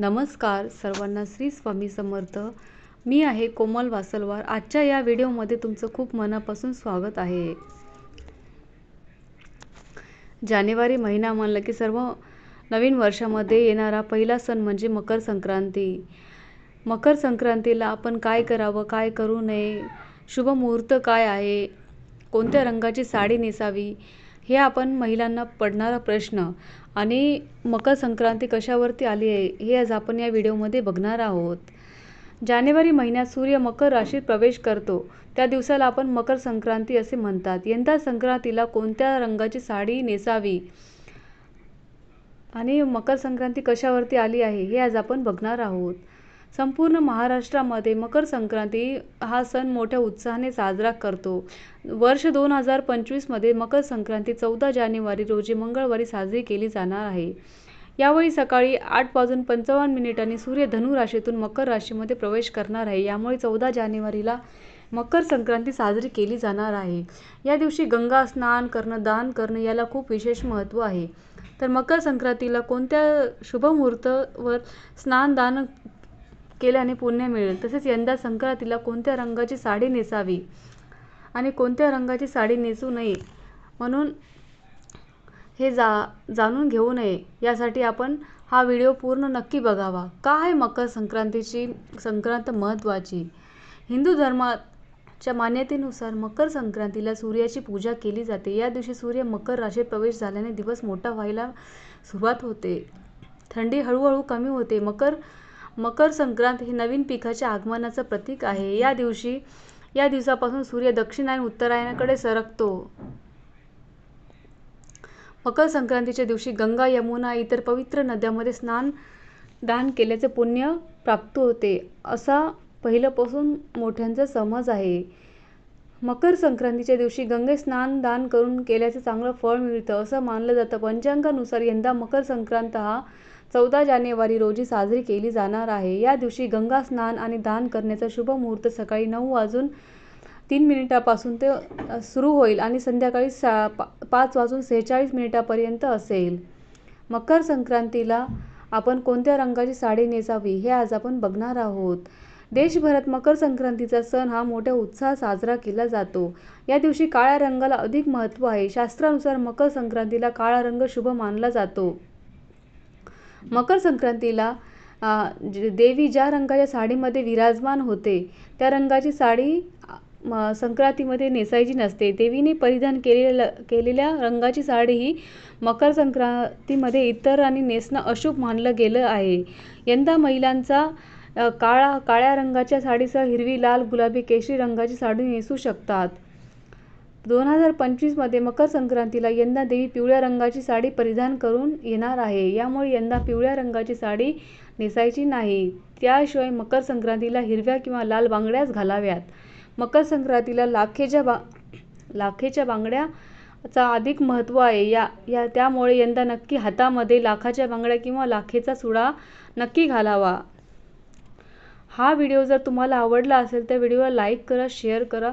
नमस्कार सर्वांना श्री स्वामी समर्थ. मी आहे कोमल वासलवार. आजच्या या व्हिडिओमध्ये तुमचं खूप मनापासून स्वागत आहे. जानेवारी महिना म्हणलं की सर्व नवीन वर्षामध्ये येणारा पहिला सण म्हणजे मकर संक्रांती. मकर संक्रांतीला आपण काय करावं काय करू नये शुभ मुहूर्त काय आहे कोणत्या रंगाची साडी नेसावी हे आपण महिलांना पडणारा प्रश्न आणि मकर संक्रांती कशावरती आली आहे हे आज आपण या व्हिडिओमध्ये बघणार आहोत. जानेवारी महिन्यात सूर्य मकर राशीत प्रवेश करतो. त्या दिवसाला आपण मकर संक्रांती असे म्हणतात. यंदा संक्रांतीला कोणत्या रंगाची साडी नेसावी आणि मकर संक्रांती कशावरती आली आहे हे आज आपण बघणार आहोत. संपूर्ण महाराष्ट्रामध्ये मकर संक्रांती हा सण मोठ्या उत्साहाने साजरा करतो. वर्ष दोन हजार पंचवीसमध्ये मकर संक्रांती चौदा जानेवारी रोजी मंगळवारी साजरी केली जाणार आहे. यावेळी सकाळी आठ वाजून पंचावन्न मिनिटांनी सूर्य धनु राशीतून मकर राशीमध्ये प्रवेश करणार आहे. यामुळे चौदा जानेवारीला मकर संक्रांती साजरी केली जाणार आहे. या दिवशी गंगा स्नान करणं दान करणं याला खूप विशेष महत्त्व आहे. तर मकर संक्रांतीला कोणत्या शुभमुहूर्तावर स्नान दान केल्याने पुण्य मिळेल. तसेच यंदा संक्रांतीला कोणत्या रंगाची साडी नेसावी? आणि कोणत्या रंगाची साडी नेसू नये? म्हणून हे जा जाणून घेऊ नये. यासाठी आपण हा व्हिडिओ पूर्ण नक्की बघावा. का आहे मकर संक्रांतीची संक्रांत महत्त्वाची? हिंदू धर्माच्या मान्यतेनुसार मकर संक्रांतीला सूर्याची पूजा केली जाते. या दिवशी सूर्य मकर राशीत प्रवेश झाल्याने दिवस मोठा व्हायला सुरुवात होते. थंडी हळूहळू कमी होते. मकर मकर संक्रांत हे नवीन पिकाच्या आगमनाचं प्रतीक आहे. या दिवशी या दिवसापासून सूर्य दक्षिण आणि उत्तरायणाकडे सरकतो. मकर संक्रांतीच्या दिवशी गंगा यमुना इतर पवित्र नद्यांमध्ये स्नान दान केल्याचे पुण्य प्राप्त होते. असा पहिल्यापासून मोठ्यांचा समज आहे. मकर संक्रांतीच्या दिवशी गंगे स्नान दान करून केल्याचं चांगलं फळ मिळतं असं मानलं जातं. पंचांगानुसार यंदा मकर संक्रांत हा चौदा जानेवारी रोजी साजरी केली जाणार आहे. या दिवशी गंगा स्नान आणि दान करण्याचा शुभ मुहूर्त सकाळी नऊ वाजून तीन मिनिटापासून ते सुरू होईल आणि संध्याकाळी सा पा पाच वाजून सेहेचाळीस मिनिटापर्यंत असेल. मकर संक्रांतीला आपण कोणत्या रंगाची साडी नेसावी हे आज आपण बघणार आहोत. देशभरात मकर संक्रांतीचा सण हा मोठ्या उत्साहात साजरा केला जातो. या दिवशी काळ्या रंगाला अधिक महत्त्व आहे. शास्त्रानुसार मकर संक्रांतीला काळा रंग शुभ मानला जातो. मकर संक्रांतीला देवी ज्या रंगाच्या साडीमध्ये विराजमान होते त्या रंगाची साडी संक्रांतीमध्ये नेसायची नसते. देवीने परिधान केलेल्या केलेल्या रंगाची साडी ही मकर संक्रांतीमध्ये इतर आणि नेसणं अशुभ मानलं गेलं आहे. यंदा महिलांचा काळा काळ्या रंगाच्या साडीसह हिरवी लाल गुलाबी केशरी रंगाची साडी नेसू शकतात. दोन हजार पंचवीसमध्ये मकर संक्रांतीला यंदा देवी पिवळ्या रंगाची साडी परिधान करून येणार आहे. यामुळे यंदा पिवळ्या रंगाची साडी नेसायची नाही. त्याशिवाय मकर संक्रांतीला हिरव्या किंवा लाल बांगड्याच घालाव्यात. मकर संक्रांतीला लाखेच्या बा लाखेच्या बांगड्याचा अधिक महत्त्व आहे. या या त्यामुळे यंदा नक्की हातामध्ये लाखाच्या बांगड्या किंवा लाखेचा सुडा नक्की घालावा. हा व्हिडिओ जर तुम्हाला आवडला असेल तर व्हिडिओला लाईक करा शेअर करा.